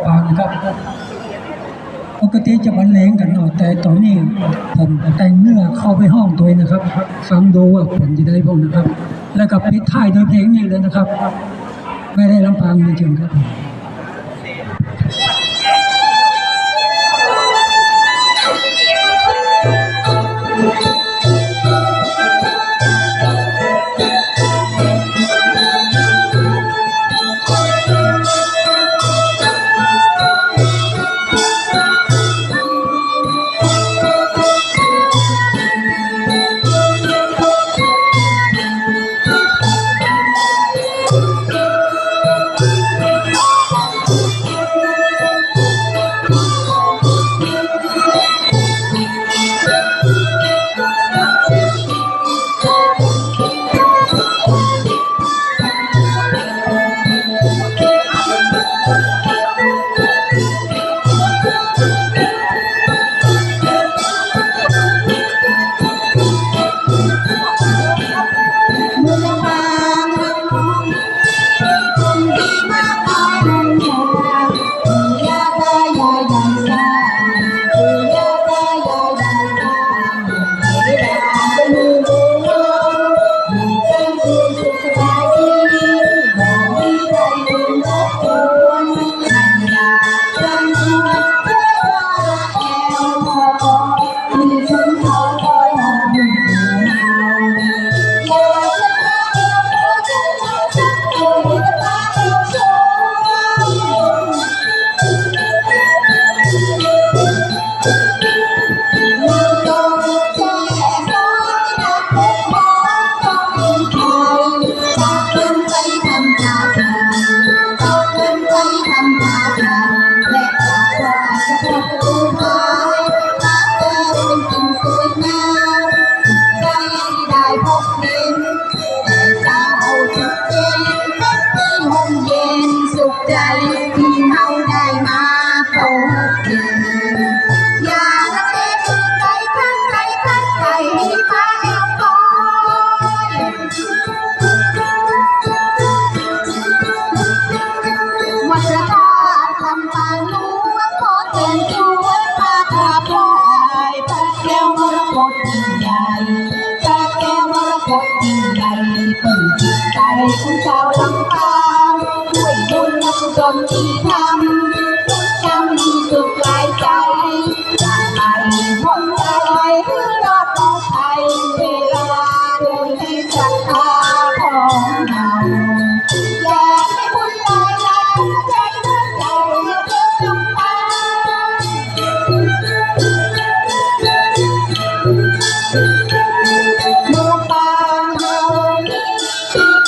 ปานะครับปกติจะบรรเลงกันหน่อยแต่ตอนนี้ผมแต่งเนื้อเข้าไปห้องตัวนะครับ ฟังดูว่าผมจะได้พงนะครับ แล้วก็ปิดท้ายด้วยเพลงนี้เลยนะครับ ไม่ได้ลำพังจริงๆครับ ngày cũng cao lắm ta tuổi đôi năm gần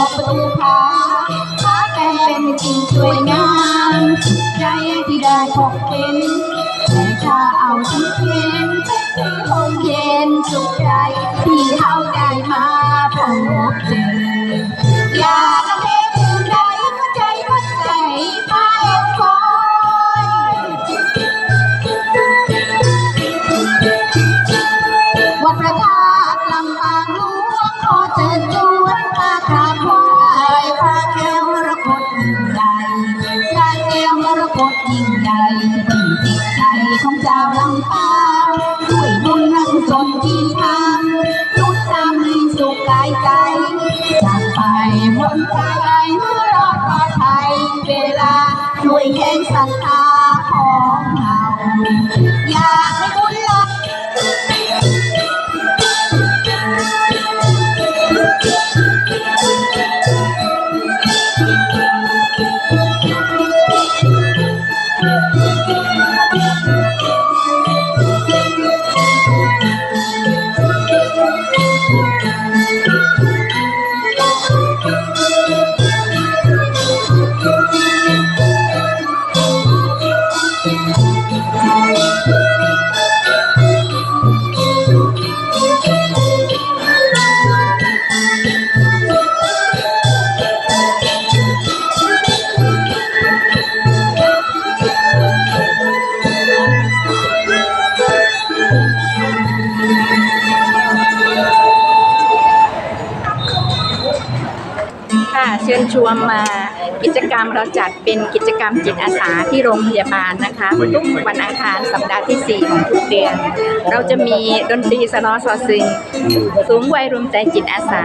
อกประตูพาพาแกเป็นจริงช่วย จะบำเพ็ญด้วยบุญทั้งสนที่ทำทุกทำให้สุขกายใจจากไปพ้นภัยเมื่อรอดปลอดภัยเวลาด้วยแข้งศรัทธาของเราอยากให้บุญลักเ you. ชวมมากิจกรรมเราจัดเป็นกิจกรรมจิตอาสาที่โรงพยาบาลนะคะทุกวันอังคารสัปดาห์ที่ 4 ของทุกเดือน เราจะมีดนตรีสนอสอซึงสูงวัยรวมใจจิตอาสา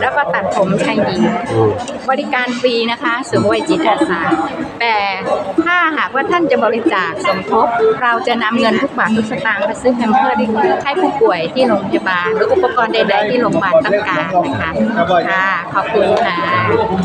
แล้วก็ตัดผมชายหญิง บริการฟรีนะคะสูงวัยจิตอาสา แต่ถ้าหากว่าท่านจะบริจาคสมทบเราจะนำเงินทุกบาททุกสตางค์ไปซื้อแพมเพิร์ให้ผู้ป่วยที่โรงพยาบาลหรืออุปกรณ์ใดๆที่โรงพยาบาลต้องการนะคะค่ะขอบคุณค่ะ